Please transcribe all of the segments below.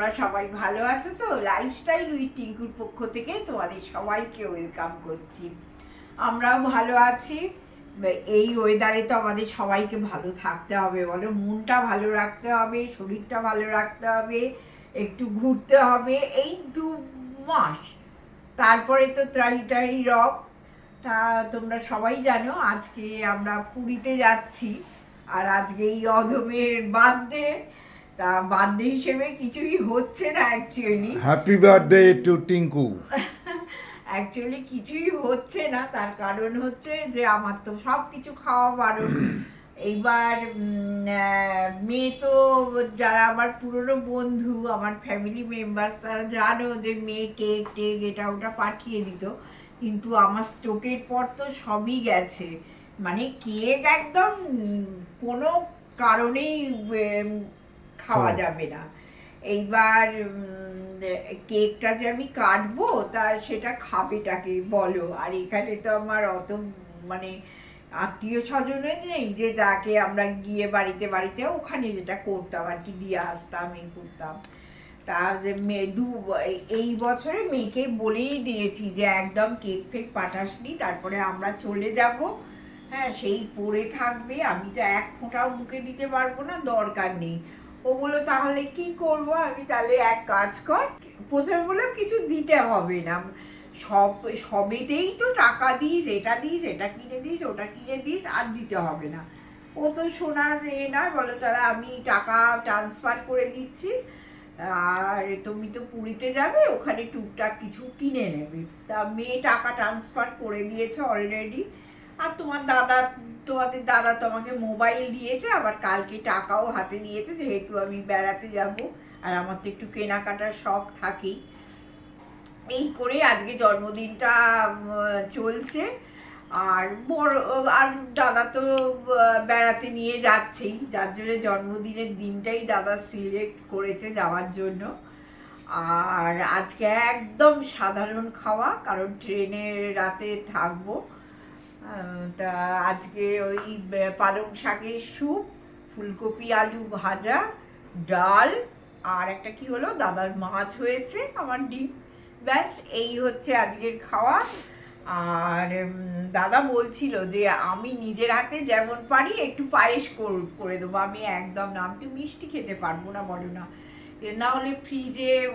তোমরা সবাই ভালো আছো তো? লাইফস্টাইল উইথ টিঙ্কুর পক্ষ থেকে তোমাদের সবাইকে ওয়েলকাম করছি। আমরাও ভালো আছি। এই ওয়েদারে তো আমাদের সবাইকে ভালো থাকতে হবে। বলো, মনটা ভালো রাখতে হবে, শরীরটা ভালো রাখতে হবে, একটু ঘুরতে হবে। এই দু মাস। তারপরে তো ত্রাহি ত্রাহি রব। তা তোমরা সবাই জানো, আজকে আমরা পুরীতে যাচ্ছি। আর আজকে এই অধমের বার্থডে। তা বার্থডে হিসেবে কিছুই হচ্ছে না actually happy birthday to Tinku actually কিছুই হচ্ছে না তার কারণ হচ্ছে যে আমার তো সব কিছু খাওয়া বারণ। এইবার মেয়ে তো যারা আমার পুরনো বন্ধু আমার ফ্যামিলি মেম্বার্স তারা জানো যে মেয়ে কেক টেক এটা ওটা পাঠিয়ে দিত। কিন্তু আমার স্ট্রোকের পর তো সবই গেছে। মানে কেক একদম কোনো কারণেই খাওয়া যাবে না। এইবার কেকটা যে আমি কাটবো তা সেটা খাবেটাকে বলো। আর এখানে তো আমার অত মানে আত্মীয় স্বজনে নেই যে যাকে আমরা গিয়ে বাড়িতে বাড়িতে ওখানে যেটা করতাম আর কি দিয়ে আসতাম এই করতাম। তা যে মেয়ে দু এই বছরে মেয়েকে বলেই দিয়েছি যে একদম কেক ফেক পাঠাসনি তারপরে আমরা চলে যাব। হ্যাঁ সেই পড়ে থাকবে আমি তো এক ফোঁটাও মুখে দিতে পারব না দরকার নেই। ও বলল তাহলে কি করব? আমি তাহলে এক কাজ কর। প্রথমে বলল কিছু দিতে হবে না। সব, সবেতেই তো টাকা দিস, এটা দিস, এটা কিনে দিস, ওটা কিনে দিস, আর দিতে হবে না। ও তো সোনার এ নয় বলো তাহলে আমি টাকা ট্রান্সফার করে দিচ্ছি। আর তুমি তো পুরীতে যাবে, ওখানে টুকটাক কিছু কিনে নেবে। তা মেয়ে টাকা ট্রান্সফার করে দিয়েছে অলরেডি আর তোমার দাদা, তোমাদের দাদা তোমাকে মোবাইল দিয়েছে, আবার কালকে টাকাও হাতে দিয়েছে যেহেতু আমি বেড়াতে যাব। আর আমার তো একটু কেনাকাটার শখ থাকেই। এই করে আজকে জন্মদিনটা চলছে। আর বড়, আর দাদা তো বেড়াতে নিয়ে যাচ্ছেই। যার জন্য জন্মদিনের দিনটাই দাদা সিলেক্ট করেছে যাওয়ার জন্য। আর আজকে একদম সাধারণ খাওয়া, কারণ ট্রেনে রাতে থাকব। তা আজকে ওই পালং শাকের স্যুপ, ফুলকপি, আলু ভাজা, ডাল, আর একটা কি হলো, দাদার মাছ হয়েছে, আমার ডিম। ব্যাস, এই হচ্ছে আজকের খাওয়া। আর দাদা বলছিল যে আমি নিজের হাতে যেমন পারি একটু পায়েস কর- দেবো। আমি একদম না, আমি তো মিষ্টি খেতে পারব না, বলো না। না হলে ফ্রিজে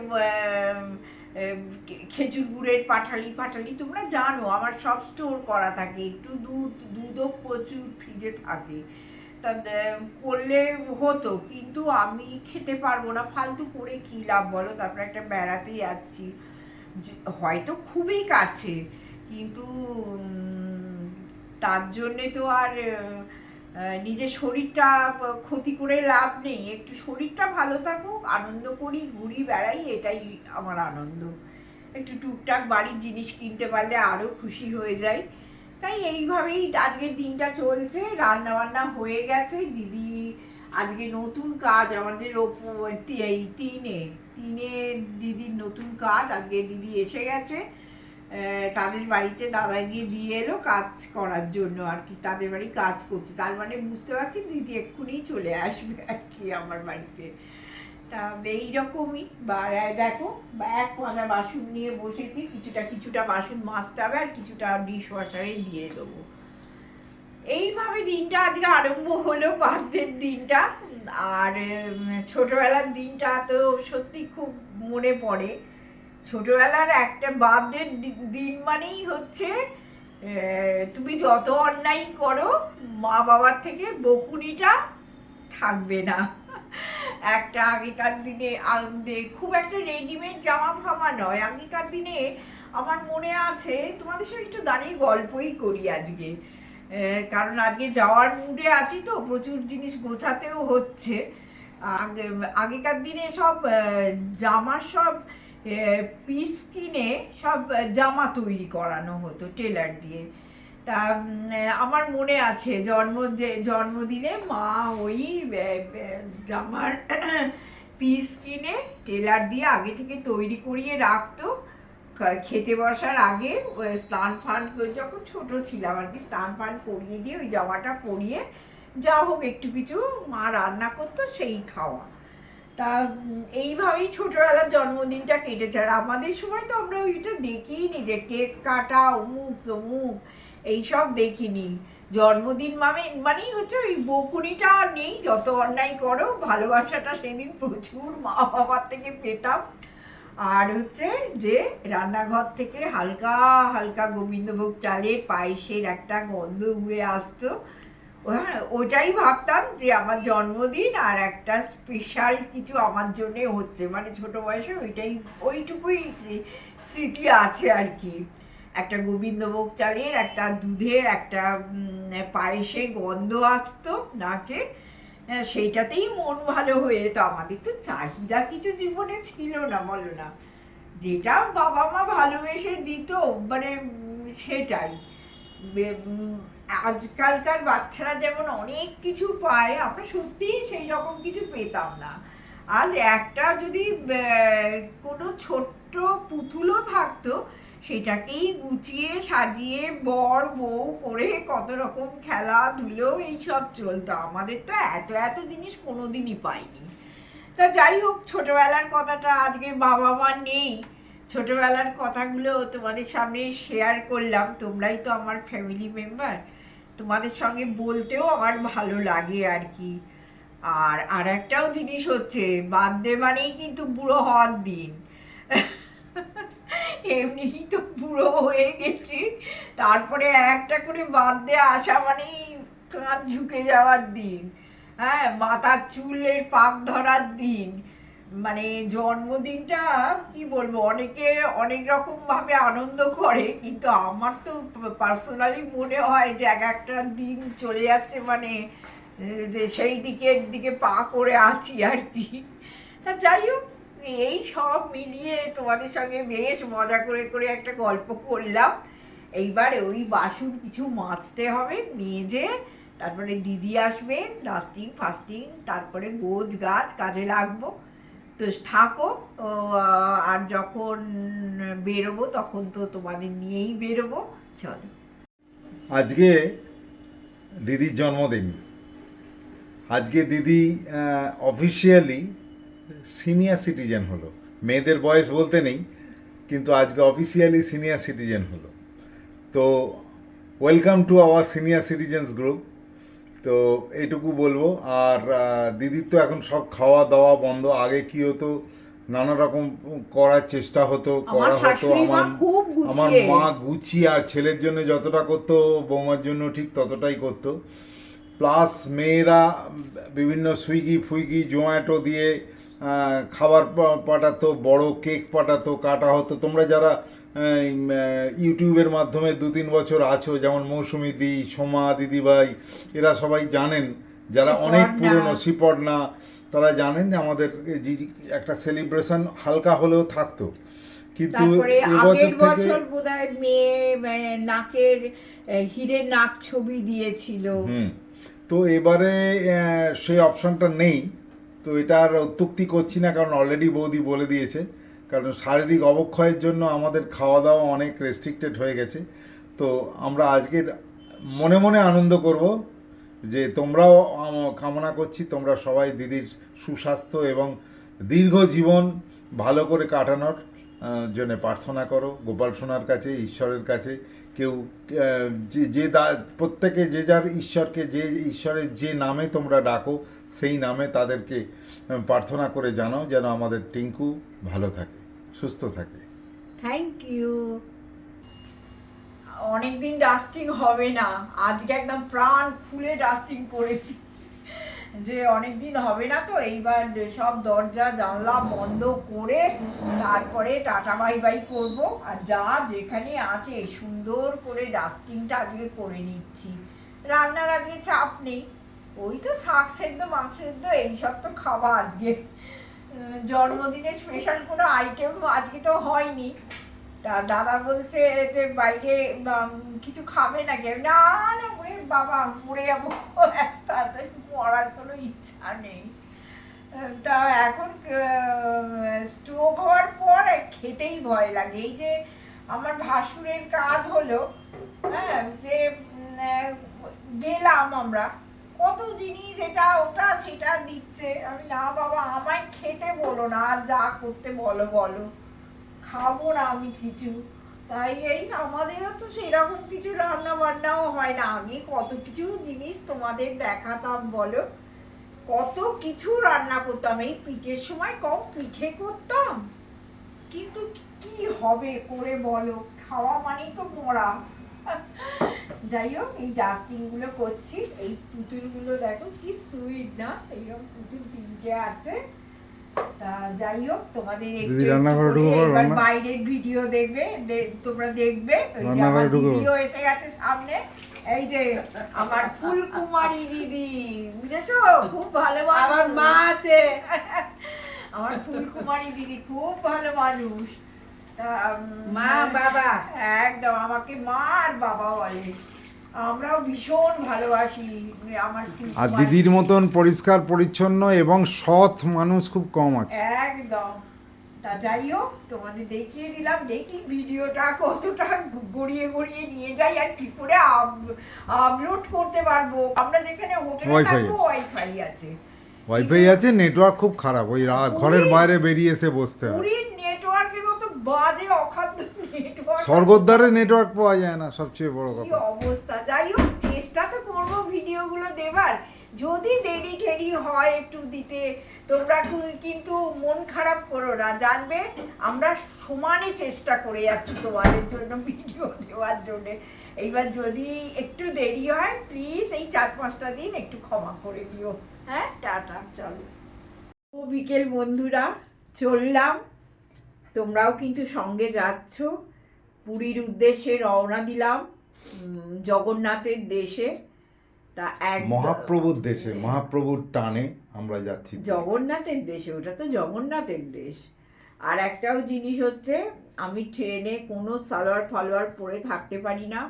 খেজুর গুড়ের পাঠালি পাঠালি, তোমরা জানো, আমার সব স্টোর করা থাকে। একটু দুধ, দুধও প্রচুর ফ্রিজে থাকে। তা করলে হতো, কিন্তু আমি খেতে পারব না। ফালতু করে কী লাভ বলো? তারপরে একটা বেড়াতে যাচ্ছি। হয়তো খুবই কাছে, কিন্তু তার জন্যে তো আর নিজের শরীরটা ক্ষতি করে লাভ নেই। একটু শরীরটা ভালো থাকুক, আনন্দ করি, ঘুরি, বেড়াই, এটাই আমার আনন্দ। একটু টুকটাক বাড়ির জিনিস কিনতে পারলে আরও খুশি হয়ে যাই। তাই এইভাবেই আজকের দিনটা চলছে। রান্না বান্না হয়ে গেছে। দিদি আজকে নতুন কাজ, আমাদের এই তিনে তিনে দিদির নতুন কাজ, আজকে দিদি এসে গেছে। তাদের বাড়িতে দাদা গিয়ে দিয়ে এলো কাজ করার জন্য আর কি, তাদের বাড়ি কাজ করছে। তার মানে বুঝতে পারছি দিদি এক্ষুনি চলে আসবে আর কি আমার বাড়িতে। তা এইরকমই, বা দেখো এক মাদা বাসন নিয়ে বসেছি, কিছুটা কিছুটা বাসন মাজতে হবে আর কিছুটা ডিশ ওয়াশারে দিয়ে দেবো। এইভাবে দিনটা আজকে আরম্ভ হলো বার্থডের দিনটা। আর ছোটবেলার দিনটা তো সত্যি খুব মনে পড়ে। ছোটবেলার একটা বার্থডের দিন মানেই হচ্ছে তুমি যত অন্যায় করো মা বাবার থেকে বকুনিটা থাকবে না। একটা আগেকার দিনে খুব একটা রেডিমেড জামা ফামা নয়। আগেকার দিনে আমার মনে আছে, তোমাদের সঙ্গে একটু দাঁড়িয়ে গল্পই করি আজকে। কারণ আজকে যাওয়ার মুডে আছি তো, প্রচুর জিনিস গোছাতেও হচ্ছে। আগে, আগেকার দিনে সব জামা সব পিস কিনে সব জামা তৈরি করানো হতো, টেলার দিয়ে। তা আমার মনে আছে জন্ম জন্মদিনে মা ওই জামার পিস কিনে টেলার দিয়ে আগে থেকে তৈরি করিয়ে রাখতো। খেতে বসার আগে স্নান ফান যখন ছোট ছিলাম আর কি, স্নান ফান করিয়ে দিয়ে ওই জামাটা পরিয়ে যা হোক একটু কিছু মা রান্না করতো, সেই খাওয়া। তা এইভাবেই ছোটবেলার জন্মদিনটা কেটেছে। আর আমাদের সময় তো আমরা ওইটা দেখিনি যে কেক কাটা, অমুক, তমুক, এইসব দেখিনি। জন্মদিন মানে মানেই হচ্ছে ওই বকুনিটা নেই, যত অন্যায় করো, ভালোবাসাটা সেদিন প্রচুর মা বাবার থেকে পেতাম। আর হচ্ছে যে, রান্নাঘর থেকে হালকা হালকা গোবিন্দভোগ চালের পায়েসের একটা গন্ধ উড়ে আসতো। ওটাই ভাবতাম যে আমার জন্মদিন আর একটা স্পেশাল কিছু আমার জন্য হচ্ছে। মানে ছোট বয়সে ওইটাই ওইটুকুই স্মৃতি আছে আর কি। একটা গোবিন্দভোগ চালের একটা দুধের একটা পায়েসের গন্ধ আসতো নাকে। হ্যাঁ, সেইটাতেই মন ভালো হয়ে যেত। আমাদের তো চাহিদা কিছু জীবনে ছিল না বলো না। যেটা বাবা মা ভালোবেসে দিত মানে সেটাই। আজকালকার বাচ্চারা যেমন অনেক কিছু পায়, আমরা সত্যিই সেই রকম কিছু পেতাম না। আর একটা যদি কোনো ছোট্ট পুতুলও থাকতো, সেটাকেই গুছিয়ে সাজিয়ে বর, বউ করে কত রকম খেলাধুলো এইসব চলতো। আমাদের তো এত এত জিনিস কোনো দিনই পাইনি। তা যাই হোক, ছোটোবেলার কথাটা আজকে বাবা মা নেই। ছোটোবেলার কথাগুলো তোমাদের সামনে শেয়ার করলাম। তোমরাই তো আমার ফ্যামিলি মেম্বার তোমাদের সঙ্গে বলতেও আমার ভালো লাগে আর কি। আর আর একটাও জিনিস হচ্ছে বার্থডে মানেই কিন্তু বুড়ো হওয়ার দিন। এমনিই তো বুড়ো হয়ে গেছি, তারপরে একটা করে বার্থডে আসা মানেই কাঁধ ঝুঁকে যাওয়ার দিন। হ্যাঁ মাথার চুলের পাক ধরার দিন। মানে জন্মদিনটা, কি বলব, অনেকে অনেক রকম ভাবে আনন্দ করে, কিন্তু আমার তো পার্সোনালি মনে হয় যে এক একটা দিন চলে যাচ্ছে মানে যে সেই দিকের দিকে পা করে আছি আর কি। তা যাই হোক, এই সব মিলিয়ে তোমাদের সঙ্গে বেশ মজা করে করে একটা গল্প করলাম। এইবার ওই বাসন কিছু মাজতে হবে, মেজে, তারপরে দিদি আসবে ডাস্টিং ফাস্টিং তারপরে গোজ গাছ কাজে লাগবো। তো থাকো আর যখন বেরোবো তখন তো তোমাদের নিয়েই বেরোবো, চলো। আজকে দিদির জন্মদিন। আজকে দিদি অফিসিয়ালি সিনিয়র সিটিজেন হলো। মেয়েদের বয়স বলতে নেই, কিন্তু আজকে অফিসিয়ালি সিনিয়র সিটিজেন হলো। তো welcome to our senior citizens group তো এইটুকু বলব। আর দিদির তো এখন সব খাওয়া দাওয়া বন্ধ। আগে কি হতো? নানা রকম করার চেষ্টা হতো করা হতো আমার আমার মা গুছিয়ে আর ছেলের জন্য যতটা করতো বৌমার জন্য ঠিক ততটাই করতো। প্লাস মেয়েরা বিভিন্ন সুইগি ফুইগি জোম্যাটো দিয়ে খাবার পাঠাতো বড় কেক পাঠাতো কাটা হতো। তোমরা যারা ইউটিউবের মাধ্যমে দু তিন বছর আছো যেমন মৌসুমি দি সোমা দিদিভাই এরা সবাই জানেন যারা অনেক। পুরনো শিপর্ণা তারা জানেন যে আমাদের যে একটা সেলিব্রেশন হালকা হলেও থাকতো। কিন্তু এবছর থেকে বছর বোধহয় মেয়ে নাকের আহ, হিরে নাক ছবি দিয়েছিল। তো এবারে সেই অপশনটা নেই। তো এটা আর অত্যুক্তি করছি না কারণ অলরেডি বৌদি বলে দিয়েছে। কারণ শারীরিক অবক্ষয়ের জন্য আমাদের খাওয়া দাওয়া অনেক রেস্ট্রিক্টেড হয়ে গেছে। তো আমরা আজকের মনে মনে আনন্দ করব যে তোমরাও কামনা করছি, তোমরা সবাই দিদির সুস্বাস্থ্য এবং দীর্ঘ জীবন ভালো করে কাটানোর জন্য প্রার্থনা করো। গোপাল সোনার কাছে, ঈশ্বরের কাছে। কেউ যে যে দা- প্রত্যেকে যে যার ঈশ্বরকে, যে ঈশ্বরের যে নামে তোমরা ডাকো, সেই নামে তাদেরকে প্রার্থনা করে জানাও যেন আমাদের টিঙ্কু ভালো থাকে, সুস্থ থাকে। থ্যাংক ইউ অনেকদিন ডাস্টিং হবে না। আজকে একদম প্রাণ খুলে ডাস্টিং করেছি। যে অনেকদিন হবে না তো, এইবার সব দরজা, জানলা বন্ধ করে তারপরে টাটা বাই বাই করব। আর যা যেখানে আছে, সুন্দর করে ডাস্টিংটা আজকে করে নিচ্ছি। রান্নার আজকে চাপ নেই। ওই তো শাক সেদ্ধ মাংস সেদ্ধ, এইসব তো খাওয়া আজকে। জন্মদিনে স্পেশাল কোনো আইটেম আজকে তো হয়নি। তা দাদা বলছে যে বাইরে কিছু খাবে নাকি? না না, ওরে বাবা, মরে যাব। এত তাড়াতাড়ি মরার কোনো ইচ্ছা নেই। তা এখন স্ট্রোক হওয়ার পর খেতেই ভয় লাগে। এই যে আমার ভাসুরের কাজ হলো হ্যাঁ যে গেলাম আমরা। কত জিনিস এটা, ওটা, সেটা দিচ্ছে। আমি, না বাবা, আমায় খেতে বলো না যা করতে বলো বলো। খাব না আমি কিছু। তাই এই আমাদেরও তো সেরকম কিছু রান্না বান্নাও হয় না। আমি কত কিছু জিনিস তোমাদের দেখাতাম, বলো। কত কিছু রান্না করতাম। এই পিঠের সময় কম পিঠে করতাম। কিন্তু কি হবে করে বলো? খাওয়া মানেই তো মরা। যাই হোক এই ডাস্টিংগুলো করছি। এই পুতুলগুলো দেখো কি সুইট না? এইরকম পুতুল তিনটে আছে। তা যাই হোক তোমাদের এবার বাইরের ভিডিও দেখবে তোমরা দেখবে। আমার এসে গেছে সামনে। এই যে আমার ফুলকুমারী দিদি বুঝেছ? খুব ভালো আমার মা আছে। আমার ফুলকুমারী দিদি খুব ভালো মানুষ। মা বাবা। একদম আমাকে মা আর বাবা বলে। আমরাও ভীষণ ভালোবাসি আমার আর দিদির মতন পরিষ্কার পরিচ্ছন্ন এবং সৎ মানুষ খুব কম আছে। একদম। তা যাই হোক তোমাদের দেখিয়ে দিলাম দেখি ভিডিওটা কতটা গড়িয়ে গড়িয়ে নিয়ে যাই আর কি করে আপলোড করতে পারব। আমরা যেখানে হোটেলে থাকব আছে। ওয়াইফাই আছে। ওয়াইফাই আছে নেটওয়ার্ক খুব খারাপ। ওই ঘরের বাইরে বেরিয়ে এসে বসতে হয়। বাজে অখাদ্য নেটওয়ার্ক স্বর্গদ্বারে নেটওয়ার্ক পাওয়া যায় না সবচেয়ে বড় কি কথা। অবস্থা? যাই হোক চেষ্টা তো করব ভিডিওগুলো দেবার। যদি দেরি ঠেরি হয় একটু দিতে তোমরা কিন্তু মন খারাপ করো না জানবে আমরা সমানে চেষ্টা করে যাচ্ছি তোমাদের জন্য ভিডিও দেওয়ার জন্য। এইবার যদি একটু দেরি হয় প্লিজ এই চার পাঁচটা দিন একটু ক্ষমা করে দিও। হ্যাঁ টাটা চলো। ও বিকেল বন্ধুরা চললাম। তোমরাও কিন্তু সঙ্গে যাচ্ছ। পুরীর উদ্দেশ্যে রওনা দিলাম জগন্নাথের দেশে। তা এক মহাপ্রভুর দেশে মহাপ্রভুর টানে আমরা যাচ্ছি জগন্নাথের দেশে ওটা তো জগন্নাথের দেশ। আর একটাও জিনিস হচ্ছে আমি ট্রেনে কোনো সালোয়ার ফালোয়ার পরে থাকতে পারি না।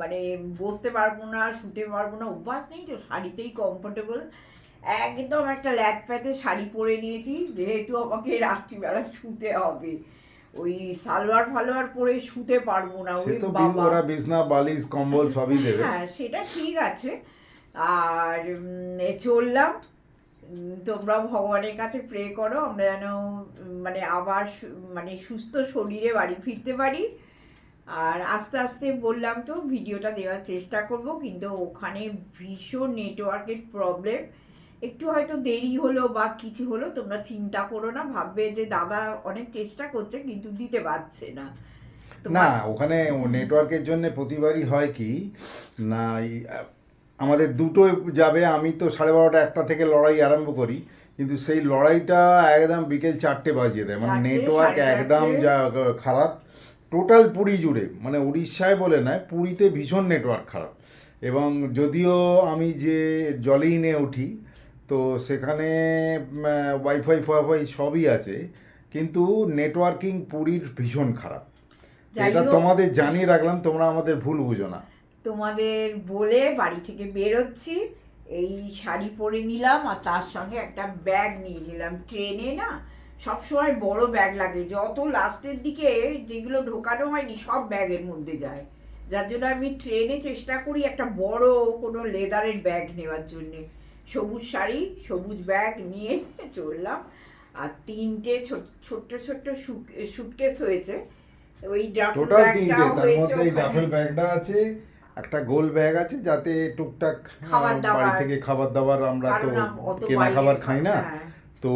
মানে বসতে পারব না শুতে পারব না অভ্যাস নেই তো শাড়িতেই কমফোর্টেবল একদম একটা ল্যাক প্যাতে শাড়ি পরে নিয়েছি যেহেতু আমাকে রাত্রিবেলা শুতে হবে। ওই সালোয়ার ফালোয়ার পরে শুতে পারব না ওই তো বাবা। ওরা বিছনা বালিশ কম্বল সবই দেবে। হ্যাঁ সেটা ঠিক আছে। আর চললাম। উম, তোমরাও ভগবানের কাছে প্রে করো আমরা যেন মানে আবার মানে সুস্থ শরীরে বাড়ি ফিরতে পারি। আর আস্তে আস্তে বললাম তো ভিডিওটা দেওয়ার চেষ্টা করব কিন্তু ওখানে ভীষণ নেটওয়ার্কের প্রবলেম একটু হয়তো দেরি হলো বা কিছু হলো তোমরা চিন্তা করো না ভাববে যে দাদা অনেক চেষ্টা করছে কিন্তু দিতে পারছে না। না ওখানে নেটওয়ার্কের জন্য প্রতিবারই হয় কি না আমাদের দুটো যাবে আমি তো সাড়ে বারোটা একটা থেকে লড়াই আরম্ভ করি কিন্তু সেই লড়াইটা একদম বিকেল চারটে বাজিয়ে দেয়। মানে নেটওয়ার্ক একদম যা খারাপ। টোটাল পুরী জুড়ে মানে উড়িষ্যায় বলে নয় পুরীতে ভীষণ নেটওয়ার্ক খারাপ। এবং যদিও আমি যে জলেইনে উঠি তো সেখানে ওয়াইফাই ফাইফাই সবই আছে কিন্তু নেটওয়ার্কিং পুরীর ভীষণ খারাপ। এটা তোমাদের জানিয়ে রাখলাম তোমরা আমাদের ভুল বুঝো না। তোমাদের বলে বাড়ি থেকে বেরোচ্ছি এই শাড়ি পরে নিলাম আর তার সঙ্গে একটা ব্যাগ নিয়ে নিলাম। ট্রেনে না সবসময় বড় ব্যাগ লাগে। যত লাস্টের দিকে যেগুলো ঢোকানো হয়নি সব ব্যাগের মধ্যে যায়। যার জন্য আমি ট্রেনে চেষ্টা করি একটা বড় কোনো লেদারের ব্যাগ নেওয়ার জন্যে। সবুজ শাড়ি সবুজ ব্যাগ নিয়ে চললাম আর তিনটে ছোট- ছোট্ট ছোট্ট সুটকেস হয়েছে। ওই ডাফেল তার হয়েছে এই ডাফেল ব্যাগটা আছে একটা গোল ব্যাগ আছে যাতে টুকটাক খাবার দাবার। বাড়ি থেকে খাবার দাবার আমরা তো কেনা খাবার খাই না। হ্যাঁ। তো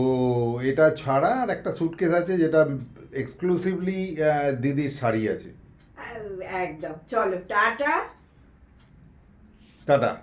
এটা ছাড়া আর একটা সুটকেস আছে যেটা এক্সক্লুসিভলি দিদির শাড়ি আছে। একদম। চলো টাটা। টাটা।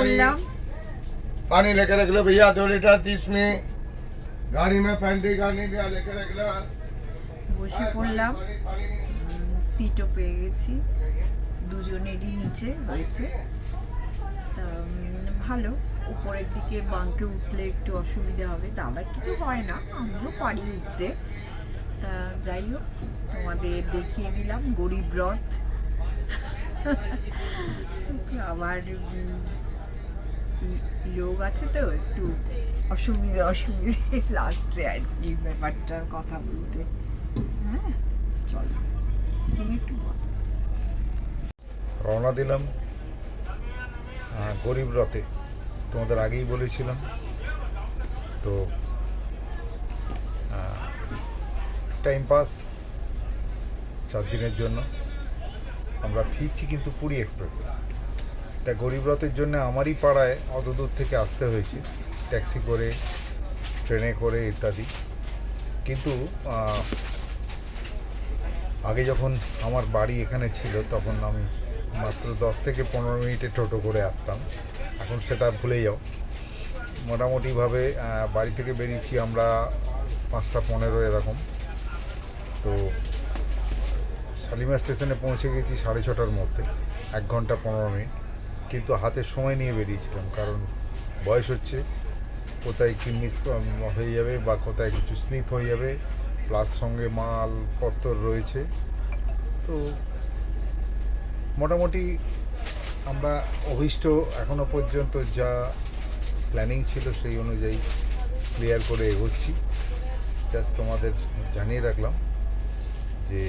पानी বসে पानी পড়লাম पानी लेकर रख लो भैया दो लीटर तीस में गाड़ी में पेंट्री गाड़ी दिया लेकर रख लो বসে পড়লাম पानी पानी সিটও পেয়ে গেছি দুজনেরই নিচে হয়েছে তা উম, ভালো উপরের দিকে বাঙ্কে উঠলে একটু অসুবিধা হবে দাদা কিছু হয় না আমিও পারি উঠতে তা যাই হোক তোমাদের দেখিয়ে দিলাম গরিব রথ আবার উম, লোক আছে তো, একটু অসুবিধা, অসুবিধে লাগছে আর কি ব্যাপারটার কথা বলতে। হ্যাঁ একটু রওনা দিলাম গরিব রথে। তোমাদের আগেই বলেছিলাম। তো টাইম পাস চার দিনের জন্য। আমরা ফিরছি কিন্তু পুরী এক্সপ্রেসে এটা গরিব রথের জন্য আমারই পাড়ায় অত দূর থেকে আসতে হয়েছে। ট্যাক্সি করে, ট্রেনে করে ইত্যাদি। কিন্তু আগে যখন আমার বাড়ি এখানে ছিল, তখন আমি মাত্র দশ থেকে পনেরো মিনিটে টোটো করে আসতাম। এখন সেটা ভুলে যাও। মোটামুটিভাবে বাড়ি থেকে বেরিয়েছি আমরা পাঁচটা পনেরো এরকম। তো শালিমার স্টেশনে পৌঁছে গেছি সাড়ে ছটার মধ্যে, এক ঘণ্টা পনেরো মিনিট। কিন্তু হাতে সময় নিয়ে বেরিয়েছিলাম, কারণ বয়স হচ্ছে, কোথায় কি মিস হয়ে যাবে বা কোথায় কিছু স্লিপ হয়ে যাবে প্লাস সঙ্গে মালপত্র রয়েছে। তো মোটামুটি আমরা অভিষ্ট এখনও পর্যন্ত যা প্ল্যানিং ছিল সেই অনুযায়ী ক্লিয়ার করে এগোচ্ছি। জাস্ট তোমাদের জানিয়ে রাখলাম যে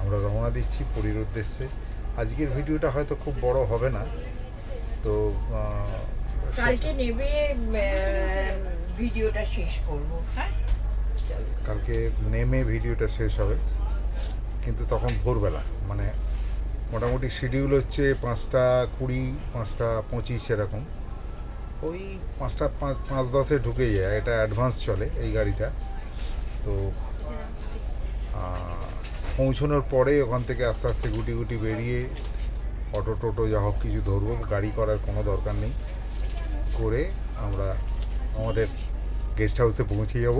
আমরা রওনা দিচ্ছি পুরীর উদ্দেশ্যে। আজকের ভিডিওটা হয়তো খুব বড় হবে না। তো কালকে নেবে ভিডিওটা শেষ করব হ্যাঁ? কালকে নেমে ভিডিওটা শেষ হবে। কিন্তু তখন ভোরবেলা মানে মোটামুটি শিডিউল হচ্ছে পাঁচটা কুড়ি পাঁচটা পঁচিশ এরকম। ওই পাঁচটা পাঁচ পাঁচ দশে ঢুকে যায় এটা অ্যাডভান্স চলে এই গাড়িটা। তো পৌঁছানোর পরে ওখান থেকে আস্তে আস্তে গুটি গুটি বেরিয়ে অটো টোটো যা হোক কিছু ধরবো, গাড়ি করার কোনো দরকার নেই। করে আমরা আমাদের গেস্ট হাউসে পৌঁছে যাব।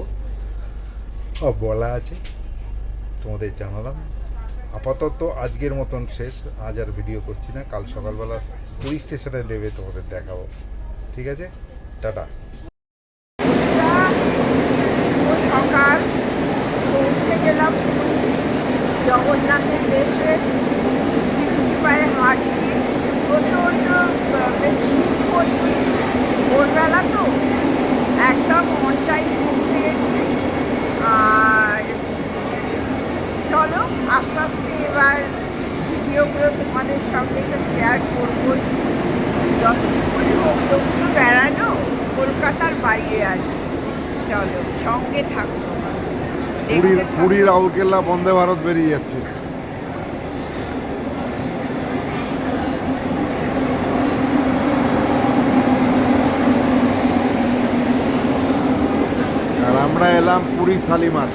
বলা আছে, তোমাদের জানালাম। আপাতত আজকের মতন শেষ, আজ আর ভিডিও করছি না। কাল সকালবেলা পুলিশ স্টেশনে নেবে তোমাদের দেখাবো। ঠিক আছে? টাটা শুভ সকাল পৌঁছে গেলাম পুরী জগন্নাথের দেশে পায়ে হাঁটছি। প্রচণ্ড শীত করছে ভোরবেলা তো একদম অন টাইম পৌঁছে গেছি। আর চলো, আস্তে আস্তে এবার ভিডিওগুলো তোমাদের সঙ্গে তো শেয়ার করবোই। যতটুকুনি হোক তবু বেড়ানো, কলকাতার বাইরে আর চলো, সঙ্গে থাকো। পুরীর পুরীর রাউরকেল্লা বন্দে ভারত বেরিয়ে যাচ্ছে। আর আমরা এলাম পুরী শালিমার।